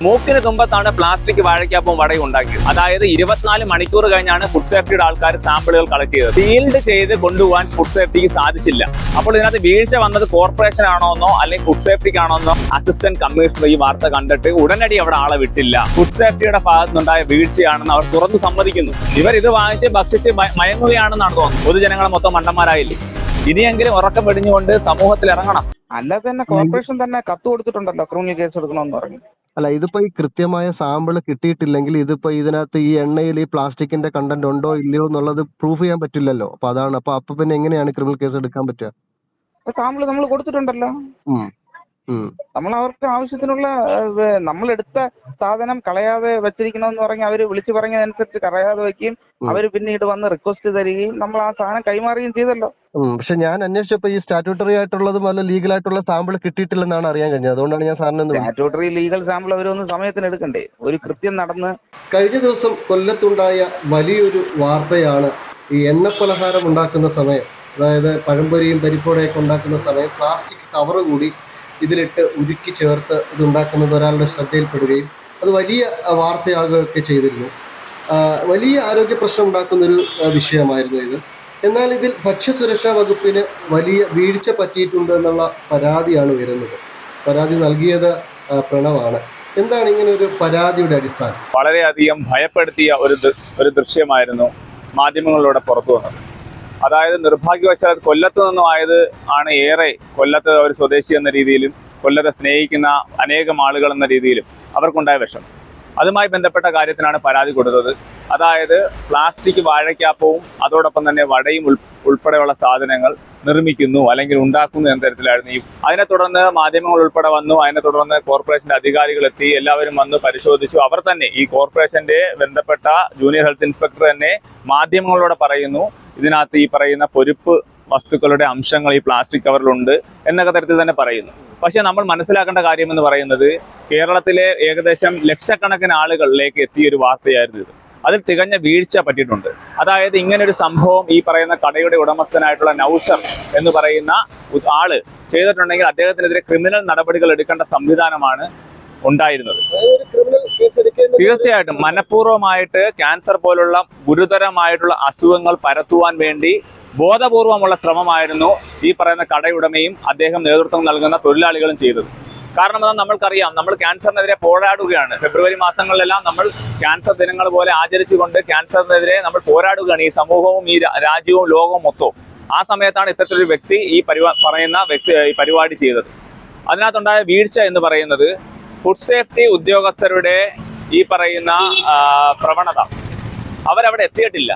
മൂക്കിന് തുമ്പത്താണ് പ്ലാസ്റ്റിക് വാഴയ്ക്കാപ്പം വടയും ഉണ്ടാക്കിയത്. അതായത് ഇരുപത്തിനാല് മണിക്കൂർ കഴിഞ്ഞാണ് ഫുഡ് സേഫ്റ്റിയുടെ ആൾക്കാർ സാമ്പിളുകൾ കളക്ട് ചെയ്തത്. ഫീൽഡ് ചെയ്ത് കൊണ്ടുപോകാൻ ഫുഡ് സേഫ്റ്റിക്ക് സാധിച്ചില്ല. അപ്പോൾ ഇതിനകത്ത് വീഴ്ച വന്നത് കോർപ്പറേഷൻ ആണോന്നോ അല്ലെങ്കിൽ ഫുഡ് സേഫ്റ്റിക്ക് ആണോന്നോ അസിസ്റ്റന്റ് കമ്മീഷണർ ഈ വാർത്ത കണ്ടിട്ട് ഉടനടി അവിടെ ആളെ വിട്ടില്ല. ഫുഡ് സേഫ്റ്റിയുടെ ഭാഗത്തുനിന്നുണ്ടായ വീഴ്ചയാണെന്ന് അവർ തുറന്നു സമ്മതിക്കുന്നു. ഇവർ ഇത് വാങ്ങിച്ച് ഭക്ഷിച്ച് മയ- മയങ്ങുകയാണെന്നാണ് തോന്നുന്നത്. പൊതുജനങ്ങളെ മൊത്തം മണ്ടന്മാരായില്ലേ? ഇനിയെങ്കിലും ഉറക്കം വെടിഞ്ഞുകൊണ്ട് സമൂഹത്തിൽ ഇറങ്ങണം. അല്ലാതെ തന്നെ കോർപ്പറേഷൻ തന്നെ കത്ത് കൊടുത്തിട്ടുണ്ടല്ലോ ക്രിമിനൽ കേസ് എടുക്കണമെന്ന് പറഞ്ഞു. അല്ല ഇതിപ്പോ ഈ കൃത്യമായ സാമ്പിൾ കിട്ടിയിട്ടില്ലെങ്കിൽ ഇതിപ്പോ ഇതിനകത്ത് ഈ എണ്ണയിൽ ഈ പ്ലാസ്റ്റിക്കിന്റെ കണ്ടന്റ് ഉണ്ടോ ഇല്ലയോ എന്നുള്ളത് പ്രൂഫ് ചെയ്യാൻ പറ്റില്ലല്ലോ. അപ്പൊ അതാണ്. അപ്പൊ അപ്പൊ പിന്നെ എങ്ങനെയാണ് ക്രിമിനൽ കേസ് എടുക്കാൻ പറ്റുക? സാമ്പിൾ നമ്മൾ കൊടുത്തിട്ടുണ്ടല്ലോ. നമ്മൾ അവർക്ക് ആവശ്യത്തിനുള്ള നമ്മൾ എടുത്ത സാധനം കളയാതെ വെച്ചിരിക്കണമെന്ന് പറഞ്ഞ് അവർ വിളിച്ചു പറഞ്ഞതനുസരിച്ച് കളയാതെ വെക്കുകയും അവർ പിന്നീട് വന്ന് റിക്വസ്റ്റ് തരികയും നമ്മൾ ആ സാധനം കൈമാറുകയും ചെയ്തല്ലോ. പക്ഷെ ഞാൻ അന്വേഷിച്ചപ്പോ ഈ സ്റ്റാറ്റ്യൂട്ടറി ആയിട്ടുള്ളതും അല്ല ലീഗൽ ആയിട്ടുള്ള സാമ്പിൾ കിട്ടിയിട്ടില്ലെന്നാണ് അറിയാൻ കഴിഞ്ഞത്. അതുകൊണ്ടാണ് ഞാൻ സാറിന് ഒന്ന് സ്റ്റാറ്റ്യൂട്ടറി ലീഗൽ സാമ്പിൾ അവരൊന്ന് സമയത്തിന് എടുക്കണ്ടേ? ഒരു കൃത്യം നടന്ന് കഴിഞ്ഞ ദിവസം കൊല്ലത്തുണ്ടായ വലിയൊരു വാർത്തയാണ് ഈ എണ്ണ പലഹാരം ഉണ്ടാക്കുന്ന സമയം അതായത് പഴംപൊരിയും പരിപ്പോടെയൊക്കെ ഉണ്ടാക്കുന്ന സമയം പ്ലാസ്റ്റിക് കവർ കൂടി ഇതിലിട്ട് ഉരുക്കി ചേർത്ത് ഇതുണ്ടാക്കുന്നത് ഒരാളുടെ ശ്രദ്ധയിൽപ്പെടുകയും അത് വലിയ വാർത്തയാകുകയൊക്കെ ചെയ്തിരുന്നു. വലിയ ആരോഗ്യ പ്രശ്നം ഉണ്ടാക്കുന്നൊരു വിഷയമായിരുന്നു ഇത്. എന്നാൽ ഇതിൽ ഭക്ഷ്യസുരക്ഷാ വകുപ്പിന് വലിയ വീഴ്ച പറ്റിയിട്ടുണ്ട് എന്നുള്ള പരാതിയാണ് വരുന്നത് പരാതി നൽകിയത് പ്രണവാണ്. എന്താണ് ഇങ്ങനെ ഒരു പരാതിയുടെ അടിസ്ഥാനം? വളരെയധികം ഭയപ്പെടുത്തിയ ഒരു ഒരു ദൃശ്യമായിരുന്നു മാധ്യമങ്ങളിലൂടെ പുറത്തു വന്നത് അതായത് നിർഭാഗ്യവശാൽ കൊല്ലത്ത് നിന്നും ആയത് ആണ് ഏറെ കൊല്ലത്ത് ഒരു സ്വദേശി എന്ന രീതിയിലും കൊല്ലത്തെ സ്നേഹിക്കുന്ന അനേകം ആളുകൾ എന്ന രീതിയിലും അവർക്കുണ്ടായ വിഷം. അതുമായി ബന്ധപ്പെട്ട കാര്യത്തിനാണ് പരാതി കൊടുത്തത്. അതായത് പ്ലാസ്റ്റിക് വാഴയ്ക്കാപ്പവും അതോടൊപ്പം തന്നെ വടയും ഉൾപ്പെടെയുള്ള സാധനങ്ങൾ നിർമ്മിക്കുന്നു അല്ലെങ്കിൽ ഉണ്ടാക്കുന്നു എന്ന തരത്തിലായിരുന്നു ഈ അതിനെ തുടർന്ന് മാധ്യമങ്ങൾ ഉൾപ്പെടെ വന്നു. അതിനെ തുടർന്ന് കോർപ്പറേഷന്റെ അധികാരികൾ എത്തി. എല്ലാവരും വന്ന് പരിശോധിച്ചു. അവർ തന്നെ ഈ കോർപ്പറേഷന്റെ ബന്ധപ്പെട്ട ജൂനിയർ ഹെൽത്ത് ഇൻസ്പെക്ടർ തന്നെ മാധ്യമങ്ങളോട് പറയുന്നു. ഇതിനകത്ത് ഈ പറയുന്ന പൊരുപ്പ് വസ്തുക്കളുടെ അംശങ്ങൾ ഈ പ്ലാസ്റ്റിക് കവറിലുണ്ട് എന്നൊക്കെ തരത്തിൽ തന്നെ പറയുന്നു. പക്ഷേ നമ്മൾ മനസ്സിലാക്കേണ്ട കാര്യം എന്ന് പറയുന്നത് കേരളത്തിലെ ഏകദേശം ലക്ഷക്കണക്കിന് ആളുകളിലേക്ക് എത്തിയ ഒരു വാർത്തയായിരുന്നു ഇത്. അതിൽ തികഞ്ഞ വീഴ്ച പറ്റിയിട്ടുണ്ട്. അതായത് ഇങ്ങനെ ഒരു സംഭവം ഈ പറയുന്ന കടയുടെ ഉടമസ്ഥനായിട്ടുള്ള നൌസർ എന്ന് പറയുന്ന ആൾ ചെയ്തിട്ടുണ്ടെങ്കിൽ അദ്ദേഹത്തിനെതിരെ ക്രിമിനൽ നടപടികൾ എടുക്കേണ്ട സംവിധാനമാണ് ഉണ്ടായിരുന്നത്. തീർച്ചയായിട്ടും മനഃപൂർവമായിട്ട് ക്യാൻസർ പോലുള്ള ഗുരുതരമായിട്ടുള്ള അസുഖങ്ങൾ പരത്തുവാൻ വേണ്ടി ബോധപൂർവമുള്ള ശ്രമമായിരുന്നു ഈ പറയുന്ന കടയുടമയും അദ്ദേഹം നേതൃത്വം നൽകുന്ന തൊഴിലാളികളും ചെയ്തത്. കാരണം എന്താ നമ്മൾക്കറിയാം. നമ്മൾ ക്യാൻസറിനെതിരെ പോരാടുകയാണ്. ഫെബ്രുവരി മാസങ്ങളിലെല്ലാം നമ്മൾ ക്യാൻസർ ദിനങ്ങൾ പോലെ ആചരിച്ചുകൊണ്ട് ക്യാൻസറിനെതിരെ നമ്മൾ പോരാടുകയാണ്. ഈ സമൂഹവും ഈ രാജ്യവും ലോകവും മൊത്തവും. ആ സമയത്താണ് ഇത്തരത്തിലൊരു വ്യക്തി ഈ പരിപാ പറയുന്ന വ്യക്തി ഈ പരിപാടി ചെയ്തത്. അതിനകത്തുണ്ടായ വീഴ്ച എന്ന് പറയുന്നത് ഫുഡ് സേഫ്റ്റി ഉദ്യോഗസ്ഥരുടെ ഈ പറയുന്ന പ്രവണത. അവരവിടെ എത്തിയിട്ടില്ല.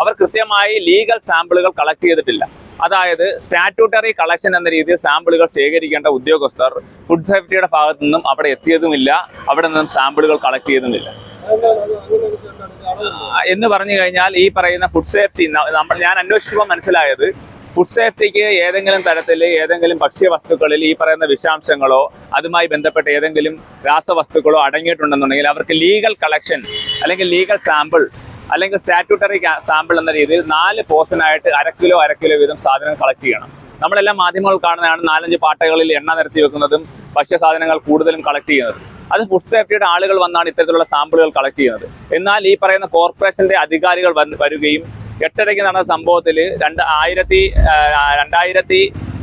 അവർ കൃത്യമായി ലീഗൽ സാമ്പിളുകൾ കളക്ട് ചെയ്തിട്ടില്ല. അതായത് സ്റ്റാറ്റ്യൂട്ടറി കളക്ഷൻ എന്ന രീതിയിൽ സാമ്പിളുകൾ ശേഖരിക്കേണ്ട ഉദ്യോഗസ്ഥർ ഫുഡ് സേഫ്റ്റിയുടെ ഭാഗത്തു നിന്നും അവിടെ എത്തിയതുമില്ല. അവിടെ നിന്നും സാമ്പിളുകൾ കളക്ട് ചെയ്തുമില്ല. എന്ന് പറഞ്ഞു കഴിഞ്ഞാൽ ഈ പറയുന്ന ഫുഡ് സേഫ്റ്റി ഞാൻ അന്വേഷിക്കുമ്പോൾ മനസ്സിലായത് ഫുഡ് സേഫ്റ്റിക്ക് ഏതെങ്കിലും തരത്തിൽ ഏതെങ്കിലും ഭക്ഷ്യ വസ്തുക്കളിൽ ഈ പറയുന്ന വിഷാംശങ്ങളോ അതുമായി ബന്ധപ്പെട്ട ഏതെങ്കിലും രാസവസ്തുക്കളോ അടങ്ങിയിട്ടുണ്ടെന്നുണ്ടെങ്കിൽ അവർക്ക് ലീഗൽ കളക്ഷൻ അല്ലെങ്കിൽ ലീഗൽ സാമ്പിൾ അല്ലെങ്കിൽ സ്റ്റാറ്റ്യൂട്ടറി സാമ്പിൾ എന്ന രീതിയിൽ നാല് പോർഷനായിട്ട് അര കിലോ അര കിലോ വീതം സാധനം കളക്ട് ചെയ്യണം. നമ്മളെല്ലാം മാധ്യമങ്ങൾ കാണുന്നതാണ്. നാലഞ്ച് പാട്ടകളിൽ എണ്ണ നിരത്തി വെക്കുന്നതും ഭക്ഷ്യ സാധനങ്ങൾ കൂടുതലും കളക്ട് ചെയ്യുന്നത്. അത് ഫുഡ് സേഫ്റ്റിയുടെ ആളുകൾ വന്നാണ് ഇത്തരത്തിലുള്ള സാമ്പിളുകൾ കളക്ട് ചെയ്യുന്നത്. എന്നാൽ ഈ പറയുന്ന കോർപ്പറേഷന്റെ അധികാരികൾ വരികയും എട്ടരയ്ക്ക് നടന്ന സംഭവത്തിൽ രണ്ട് ആയിരത്തി രണ്ടായിരത്തി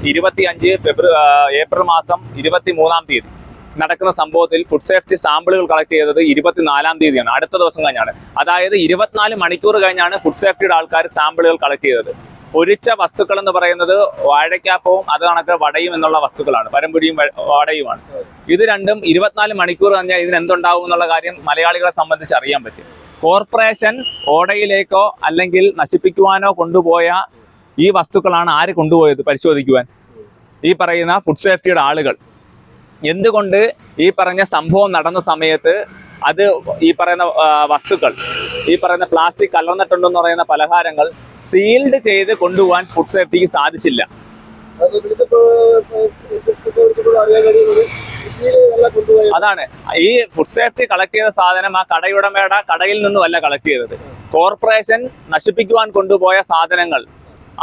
ഇരുപത്തി അഞ്ച് ഫെബ്രുവരി ഏപ്രിൽ മാസം ഇരുപത്തി മൂന്നാം തീയതി നടക്കുന്ന സംഭവത്തിൽ ഫുഡ് സേഫ്റ്റി സാമ്പിളുകൾ കളക്ട് ചെയ്തത് ഇരുപത്തിനാലാം തീയതിയാണ് അടുത്ത ദിവസം കഴിഞ്ഞാണ്. അതായത് ഇരുപത്തിനാല് മണിക്കൂർ കഴിഞ്ഞാണ് ഫുഡ് സേഫ്റ്റിയുടെ ആൾക്കാർ സാമ്പിളുകൾ കളക്ട് ചെയ്തത്. പൊരിച്ച വസ്തുക്കൾ എന്ന് പറയുന്നത് വാഴയ്ക്കാപ്പവും അത് കണക്ക് വടയും എന്നുള്ള വസ്തുക്കളാണ് പരമ്പൊരിയും വടയുമാണ്. ഇത് രണ്ടും ഇരുപത്തിനാല് മണിക്കൂർ കഴിഞ്ഞാൽ ഇതിന് എന്തുണ്ടാവും എന്നുള്ള കാര്യം മലയാളികളെ സംബന്ധിച്ച് അറിയാൻ പറ്റും. കോർപ്പറേഷൻ ഓടയിലേക്കോ അല്ലെങ്കിൽ നശിപ്പിക്കുവാനോ കൊണ്ടുപോയ ഈ വസ്തുക്കളാണ് ആര് കൊണ്ടുപോയത് പരിശോധിക്കുവാൻ ഈ പറയുന്ന ഫുഡ് സേഫ്റ്റിയുടെ ആളുകൾ എന്തുകൊണ്ട് ഈ പറഞ്ഞ സംഭവം നടന്ന സമയത്ത് അത് ഈ പറയുന്ന വസ്തുക്കൾ ഈ പറയുന്ന പ്ലാസ്റ്റിക് കലർന്നിട്ടുണ്ടെന്ന് പറയുന്ന പലഹാരങ്ങൾ സീൽഡ് ചെയ്ത് കൊണ്ടുപോകാൻ ഫുഡ് സേഫ്റ്റിക്ക് സാധിച്ചില്ല അതാണ്. ഈ ഫുഡ് സേഫ്റ്റി കളക്ട് ചെയ്ത സാധനം ആ കടയുടമയുടെ കടയിൽ നിന്നുമല്ല കളക്ട് ചെയ്തത്. കോർപ്പറേഷൻ നശിപ്പിക്കുവാൻ കൊണ്ടുപോയ സാധനങ്ങൾ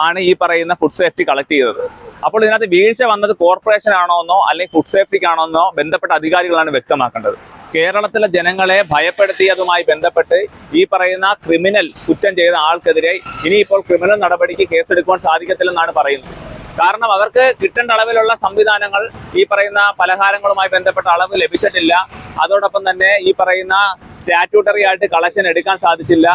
ആണ് ഈ പറയുന്ന ഫുഡ് സേഫ്റ്റി കളക്ട് ചെയ്തത്. അപ്പോൾ ഇതിനകത്ത് വീഴ്ച വന്നത് കോർപ്പറേഷൻ ആണോന്നോ അല്ലെങ്കിൽ ഫുഡ് സേഫ്റ്റിക്ക് ആണോന്നോ ബന്ധപ്പെട്ട അധികാരികളാണ് വ്യക്തമാക്കേണ്ടത്. കേരളത്തിലെ ജനങ്ങളെ ഭയപ്പെടുത്തിയതുമായി ബന്ധപ്പെട്ട് ഈ പറയുന്ന ക്രിമിനൽ കുറ്റം ചെയ്ത ആൾക്കെതിരെ ഇനിയിപ്പോൾ ക്രിമിനൽ നടപടിക്ക് കേസെടുക്കുവാൻ സാധിക്കത്തില്ലെന്നാണ് പറയുന്നത്. കാരണം അവർക്ക് കിട്ടേണ്ട അളവിലുള്ള സംവിധാനങ്ങൾ ഈ പറയുന്ന പലഹാരങ്ങളുമായി ബന്ധപ്പെട്ട അളവ് ലഭിച്ചിട്ടില്ല. അതോടൊപ്പം തന്നെ ഈ പറയുന്ന സ്റ്റാറ്റ്യൂട്ടറി ആയിട്ട് കളക്ഷൻ എടുക്കാൻ സാധിച്ചില്ല.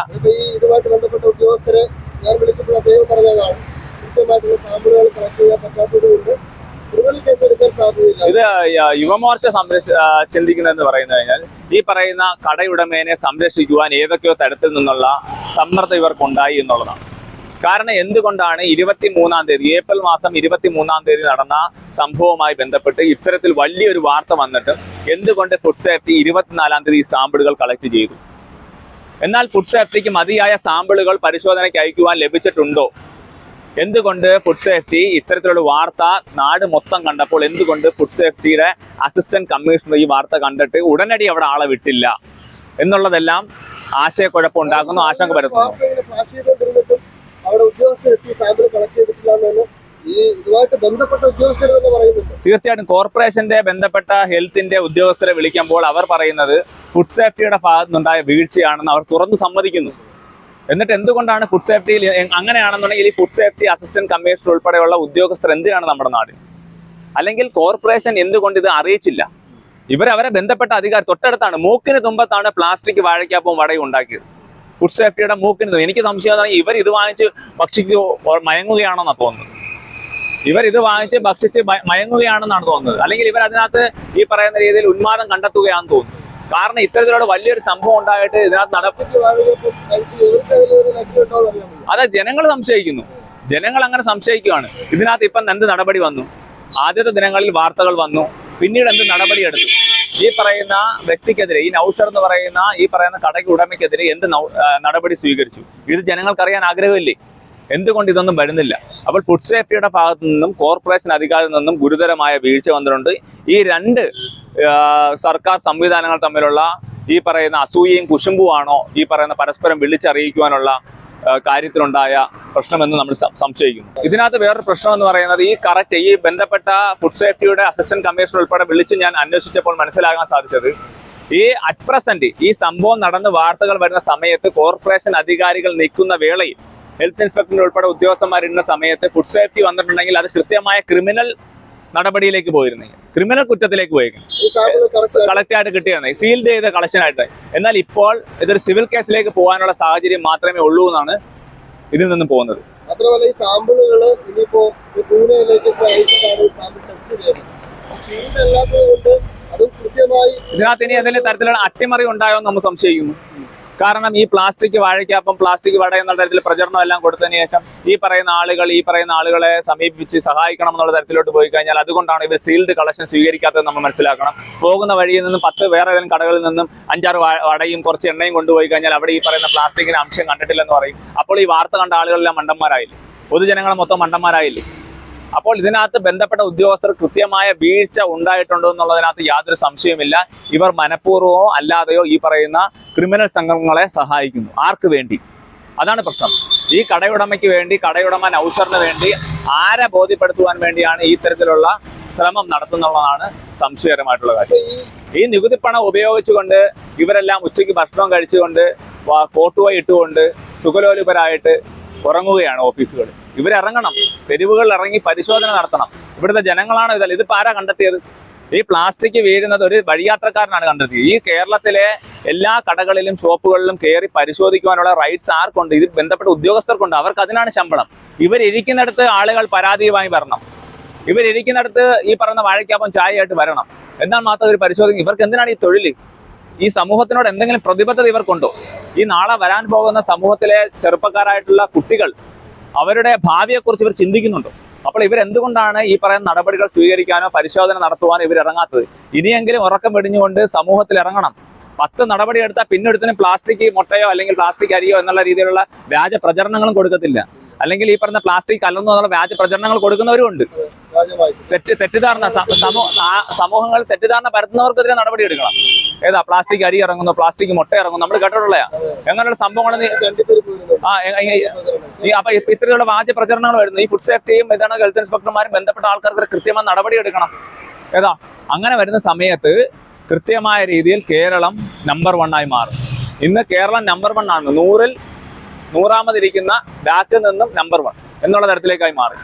ഇതുമായിട്ട് ബന്ധപ്പെട്ട ഉദ്യോഗസ്ഥരെ ഞാൻ വിളിച്ചപ്പോൾ അദ്ദേഹം പറഞ്ഞതാണ് കൃത്യമായിട്ടുള്ള സാമ്പിളുകൾ കളക്ട് ചെയ്യാൻ ഇത് യുവമോർച്ച സംരക്ഷ ചിന്തിക്കുന്നതെന്ന് പറയുന്നത് കഴിഞ്ഞാൽ ഈ പറയുന്ന കടയുടമേനെ സംരക്ഷിക്കുവാൻ ഏതൊക്കെയോ തരത്തിൽ നിന്നുള്ള സമ്മർദ്ദം ഇവർക്കുണ്ടായി എന്നുള്ളതാണ്. കാരണം എന്തുകൊണ്ടാണ് ഇരുപത്തി മൂന്നാം തീയതി ഏപ്രിൽ മാസം ഇരുപത്തി മൂന്നാം തീയതി നടന്ന സംഭവവുമായി ബന്ധപ്പെട്ട് ഇത്തരത്തിൽ വലിയൊരു വാർത്ത വന്നിട്ട് എന്തുകൊണ്ട് ഫുഡ് സേഫ്റ്റി ഇരുപത്തിനാലാം തീയതി സാമ്പിളുകൾ കളക്ട് ചെയ്തു? എന്നാൽ ഫുഡ് സേഫ്റ്റിക്ക് മതിയായ സാമ്പിളുകൾ പരിശോധനയ്ക്ക് അയക്കുവാൻ ലഭിച്ചിട്ടുണ്ടോ? എന്തുകൊണ്ട് ഫുഡ് സേഫ്റ്റി ഇത്തരത്തിലുള്ള വാർത്ത നാട് മൊത്തം കണ്ടപ്പോൾ എന്തുകൊണ്ട് ഫുഡ് സേഫ്റ്റിയുടെ അസിസ്റ്റന്റ് കമ്മീഷണർ ഈ വാർത്ത കണ്ടിട്ട് ഉടനടി അവിടെ ആളെ വിട്ടില്ല? എന്നുള്ളതെല്ലാം ആശയക്കുഴപ്പം ഉണ്ടാക്കുന്നു ആശങ്ക പരത്തുന്നു. അവിടെ ഉദ്യോഗസ്ഥർ സാമ്പിൾ കളക്ട് ചെയ്തിട്ടില്ല എന്നാണ് ഈ ഇതുമായിട്ട് ബന്ധപ്പെട്ട തീർച്ചയായിട്ടും കോർപ്പറേഷന്റെ ബന്ധപ്പെട്ട ഹെൽത്തിന്റെ ഉദ്യോഗസ്ഥരെ വിളിക്കുമ്പോൾ അവർ പറയുന്നത് ഫുഡ് സേഫ്റ്റിയുടെ ഭാഗത്തുനിന്നുണ്ടായ വീഴ്ചയാണെന്ന് അവർ തുറന്നു സമ്മതിക്കുന്നു. എന്നിട്ട് എന്തുകൊണ്ടാണ് ഫുഡ് സേഫ്റ്റിയിൽ അങ്ങനെയാണെന്നുണ്ടെങ്കിൽ ഈ ഫുഡ് സേഫ്റ്റി അസിസ്റ്റന്റ് കമ്മീഷണർ ഉൾപ്പെടെയുള്ള ഉദ്യോഗസ്ഥർ എന്തിനാണ് നമ്മുടെ നാട്? അല്ലെങ്കിൽ കോർപ്പറേഷൻ എന്തുകൊണ്ട് ഇത് അറിയിച്ചില്ല? ഇവരവരെ ബന്ധപ്പെട്ട അധികാരം തൊട്ടടുത്താണ് മൂക്കിന് തുമ്പത്താണ് പ്ലാസ്റ്റിക് വാഴയ്ക്കാപ്പവും വടയും ഉണ്ടാക്കിയത്. ഫുഡ് സേഫ്റ്റിയുടെ മൂക്കിന്. എനിക്ക് സംശയം ഇവർ ഇത് വാങ്ങിച്ച് ഭക്ഷിച്ച് മയങ്ങുകയാണെന്നാണ് തോന്നുന്നത്. ഇവർ ഇത് വാങ്ങിച്ച് ഭക്ഷിച്ച് മയ- മയങ്ങുകയാണെന്നാണ് തോന്നുന്നത്. അല്ലെങ്കിൽ ഇവർ അതിനകത്ത് ഈ പറയുന്ന രീതിയിൽ ഉന്മാദം കണ്ടെത്തുകയാണെന്ന് തോന്നുന്നു. കാരണം ഇത്തരത്തിലുള്ള വലിയൊരു സംഭവം ഉണ്ടായിട്ട് ഇതിനകത്ത് നട അതെ ജനങ്ങൾ സംശയിക്കുന്നു. ജനങ്ങൾ അങ്ങനെ സംശയിക്കുകയാണ്. ഇതിനകത്ത് ഇപ്പം എന്ത് നടപടി വന്നു? ആദ്യത്തെ ദിനങ്ങളിൽ വാർത്തകൾ വന്നു. പിന്നീട് എന്ത് നടപടി എടുത്തു? ഈ പറയുന്ന വ്യക്തിക്കെതിരെ ഈ നൌഷർ എന്ന് പറയുന്ന ഈ പറയുന്ന കടയ്ക്ക് ഉടമയ്ക്കെതിരെ എന്ത് നടപടി സ്വീകരിച്ചു? ഇത് ജനങ്ങൾക്ക് അറിയാൻ ആഗ്രഹമില്ലേ? എന്തുകൊണ്ട് ഇതൊന്നും വരുന്നില്ല? അപ്പോൾ ഫുഡ് സേഫ്റ്റിയുടെ ഭാഗത്തു നിന്നും കോർപ്പറേഷൻ അധികാരിൽ നിന്നും ഗുരുതരമായ വീഴ്ച വന്നിട്ടുണ്ട്. ഈ രണ്ട് സർക്കാർ സംവിധാനങ്ങൾ തമ്മിലുള്ള ഈ പറയുന്ന അസൂയയും കുശുമ്പുമാണോ ഈ പറയുന്ന പരസ്പരം വിളിച്ചറിയിക്കുവാനുള്ള കാര്യത്തിലുണ്ടായ പ്രശ്നമെന്ന് നമ്മൾ സംശയിക്കുന്നു. ഇതിനകത്ത് വേറൊരു പ്രശ്നം എന്ന് പറയുന്നത് ഈ കറക്റ്റ് ഈ ബന്ധപ്പെട്ട ഫുഡ് സേഫ്റ്റിയുടെ അസിസ്റ്റന്റ് കമ്മീഷണർ ഉൾപ്പെടെ വിളിച്ച് ഞാൻ അന്വേഷിച്ചപ്പോൾ മനസ്സിലാകാൻ സാധിച്ചത് ഈ അറ്റ് പ്രസന്റ് ഈ സംഭവം നടന്ന് വാർത്തകൾ വരുന്ന സമയത്ത് കോർപ്പറേഷൻ അധികാരികൾ നിൽക്കുന്ന വേളയിൽ ഹെൽത്ത് ഇൻസ്പെക്ടറിന്റെ ഉൾപ്പെടെ ഉദ്യോഗസ്ഥന്മാരിടുന്ന സമയത്ത് ഫുഡ് സേഫ്റ്റി വന്നിട്ടുണ്ടെങ്കിൽ അത് കൃത്യമായ ക്രിമിനൽ നടപടിയിലേക്ക് പോയിരുന്നെങ്കിൽ ക്രിമിനൽ കുറ്റത്തിലേക്ക് പോയിരിക്കും കളക്റ്റായിട്ട് കിട്ടിയാണ് സീൽഡ് ചെയ്ത കളക്ഷനായിട്ട് എന്നാൽ ഇപ്പോൾ ഇതൊരു സിവിൽ കേസിലേക്ക് പോകാനുള്ള സാഹചര്യം മാത്രമേ ഉള്ളൂ എന്നാണ് ഇതിൽ നിന്നും പോകുന്നത്. മാത്രമല്ല ഈ സാമ്പിളുകൾ ഇനിയിപ്പോ പൂനെയിലേക്ക് അയച്ചിട്ടാണ് ഈ സാമ്പിൾ ടെസ്റ്റ് ചെയ്യുന്നത്. സീൽഡ് അല്ലാത്തത് കൊണ്ട് അതും കൃത്യമായി ഇതിനകത്ത് ഇനി എന്തെങ്കിലും തരത്തിലുള്ള അട്ടിമറി ഉണ്ടായോ എന്ന് നമ്മൾ സംശയിക്കുന്നു. കാരണം ഈ പ്ലാസ്റ്റിക് വാഴയ്ക്കാപ്പം പ്ലാസ്റ്റിക് വട എന്നുള്ള തരത്തിൽ പ്രചരണം എല്ലാം കൊടുത്തതിന് ശേഷം ഈ പറയുന്ന ആളുകൾ ഈ പറയുന്ന ആളുകളെ സമീപിച്ച് സഹായിക്കണം എന്നുള്ള തരത്തിലോട്ട് പോയി കഴിഞ്ഞാൽ അതുകൊണ്ടാണ് ഇവർ സീൽഡ് കളക്ഷൻ സ്വീകരിക്കാത്തത് നമ്മൾ മനസ്സിലാക്കണം. പോകുന്ന വഴിയിൽ നിന്നും പത്ത് വേറെ ഏതെങ്കിലും കടകളിൽ നിന്നും അഞ്ചാറ് വടയും കുറച്ച് എണ്ണയും കൊണ്ടുപോയി കഴിഞ്ഞാൽ അവിടെ ഈ പറയുന്ന പ്ലാസ്റ്റിക്കിന് അംശം കണ്ടിട്ടില്ലെന്ന് പറയും. അപ്പോൾ ഈ വാർത്ത കണ്ട ആളുകളെല്ലാം മണ്ടന്മാരായില്ലേ? പൊതുജനങ്ങളെ മൊത്തം മണ്ടന്മാരായില്ലേ? അപ്പോൾ ഇതിനകത്ത് ബന്ധപ്പെട്ട ഉദ്യോഗസ്ഥർ കൃത്യമായ വീഴ്ച ഉണ്ടായിട്ടുണ്ടോ എന്നുള്ളതിനകത്ത് യാതൊരു സംശയമില്ല ഇവർ മനഃപൂർവമോ അല്ലാതെയോ ഈ പറയുന്ന ക്രിമിനൽ സംഘങ്ങളെ സഹായിക്കുന്നു. ആർക്ക് വേണ്ടി? അതാണ് പ്രശ്നം. ഈ കടയുടമയ്ക്ക് വേണ്ടി കടയുടമ നൗസറിന് വേണ്ടി ആരെ ബോധ്യപ്പെടുത്തുവാൻ വേണ്ടിയാണ് ഈ തരത്തിലുള്ള ശ്രമം നടത്തുന്നുള്ളതാണ് സംശയകരമായിട്ടുള്ള കാര്യം. ഈ നികുതി പണം ഉപയോഗിച്ചുകൊണ്ട് ഇവരെല്ലാം ഉച്ചയ്ക്ക് ഭക്ഷണം കഴിച്ചുകൊണ്ട് കോട്ടുവ ഇട്ടുകൊണ്ട് സുഖലോലുപരായിട്ട് ഉറങ്ങുകയാണ് ഓഫീസുകൾ ഇവരിറങ്ങണം. തെരുവുകളിൽ ഇറങ്ങി പരിശോധന നടത്തണം. ഇവിടുത്തെ ജനങ്ങളാണ് ഇതല്ല. ഇത് ആരാ കണ്ടെത്തിയത്? ഈ പ്ലാസ്റ്റിക് വീഴുന്നത് ഒരു വഴിയാത്രക്കാരനാണ് കണ്ടെത്തിയത്. ഈ കേരളത്തിലെ എല്ലാ കടകളിലും ഷോപ്പുകളിലും കയറി പരിശോധിക്കുവാനുള്ള റൈറ്റ്സ് ആർക്കുണ്ട്? ഇത് ബന്ധപ്പെട്ട ഉദ്യോഗസ്ഥർക്കുണ്ട്. അവർക്ക് അതിനാണ് ശമ്പളം. ഇവരിരിക്കുന്നിടത്ത് ആളുകൾ പരാതിയുമായി വരണം. ഇവരിരിക്കുന്നിടത്ത് ഈ പറയുന്ന വാഴയ്ക്കാപ്പം ചായയായിട്ട് വരണം. എന്നാൽ മാത്രം ഒരു പരിശോധിക്കും. ഇവർക്ക് എന്തിനാണ് ഈ തൊഴിൽ? ഈ സമൂഹത്തിനോട് എന്തെങ്കിലും പ്രതിബദ്ധത ഇവർക്കുണ്ടോ? ഈ നാളെ വരാൻ പോകുന്ന സമൂഹത്തിലെ ചെറുപ്പക്കാരായിട്ടുള്ള കുട്ടികൾ അവരുടെ ഭാവിയെക്കുറിച്ച് ഇവർ ചിന്തിക്കുന്നുണ്ടോ. അപ്പോൾ ഇവർ എന്തുകൊണ്ടാണ് ഈ പറയുന്ന നടപടികൾ സ്വീകരിക്കാനോ പരിശോധന നടത്തുവാനോ ഇവർ ഇറങ്ങാത്തത്? ഇനിയെങ്കിലും ഉറക്കം വെടിഞ്ഞുകൊണ്ട് സമൂഹത്തിൽ ഇറങ്ങണം. പത്ത് നടപടി എടുത്താൽ പിന്നൊരുത്തിനും പ്ലാസ്റ്റിക് മുട്ടയോ അല്ലെങ്കിൽ പ്ലാസ്റ്റിക് അരിയോ എന്നുള്ള രീതിയിലുള്ള വ്യാജ പ്രചരണങ്ങളും കൊടുക്കത്തില്ല. അല്ലെങ്കിൽ ഈ പറഞ്ഞ പ്ലാസ്റ്റിക് കലർന്നു എന്നുള്ള വ്യാജ പ്രചരണങ്ങൾ കൊടുക്കുന്നവരും ഉണ്ട്. തെറ്റ് തെറ്റിദ്ധാരണ സമൂഹങ്ങൾ തെറ്റിദ്ധാരണ പരത്തുന്നവർക്കെതിരെ നടപടി എടുക്കണം. ഏതാ പ്ലാസ്റ്റിക് അരി ഇറങ്ങുന്നു പ്ലാസ്റ്റിക് മുട്ട ഇറങ്ങുന്നു നമ്മൾ കേട്ടിട്ടുള്ളയാ. അങ്ങനെയുള്ള സംഭവങ്ങൾ ആ ഈ അപ്പൊ ഇത്തരത്തിലുള്ള വ്യാജ പ്രചരണങ്ങൾ വരുന്നത്. ഈ ഫുഡ് സേഫ്റ്റിയും ഇതാണ് ഹെൽത്ത് ഇൻസ്പെക്ടർമാരും ബന്ധപ്പെട്ട ആൾക്കാർക്ക് കൃത്യമായ നടപടി എടുക്കണം. ഏതാ? അങ്ങനെ വരുന്ന സമയത്ത് കൃത്യമായ രീതിയിൽ കേരളം നമ്പർ വൺ ആയി മാറും. ഇന്ന് കേരളം നമ്പർ വൺ ആണ്. നൂറിൽ നൂറാമതിരിക്കുന്ന ബാക്കിൽ നിന്നും നമ്പർ വൺ എന്നുള്ള തരത്തിലേക്കായി മാറി.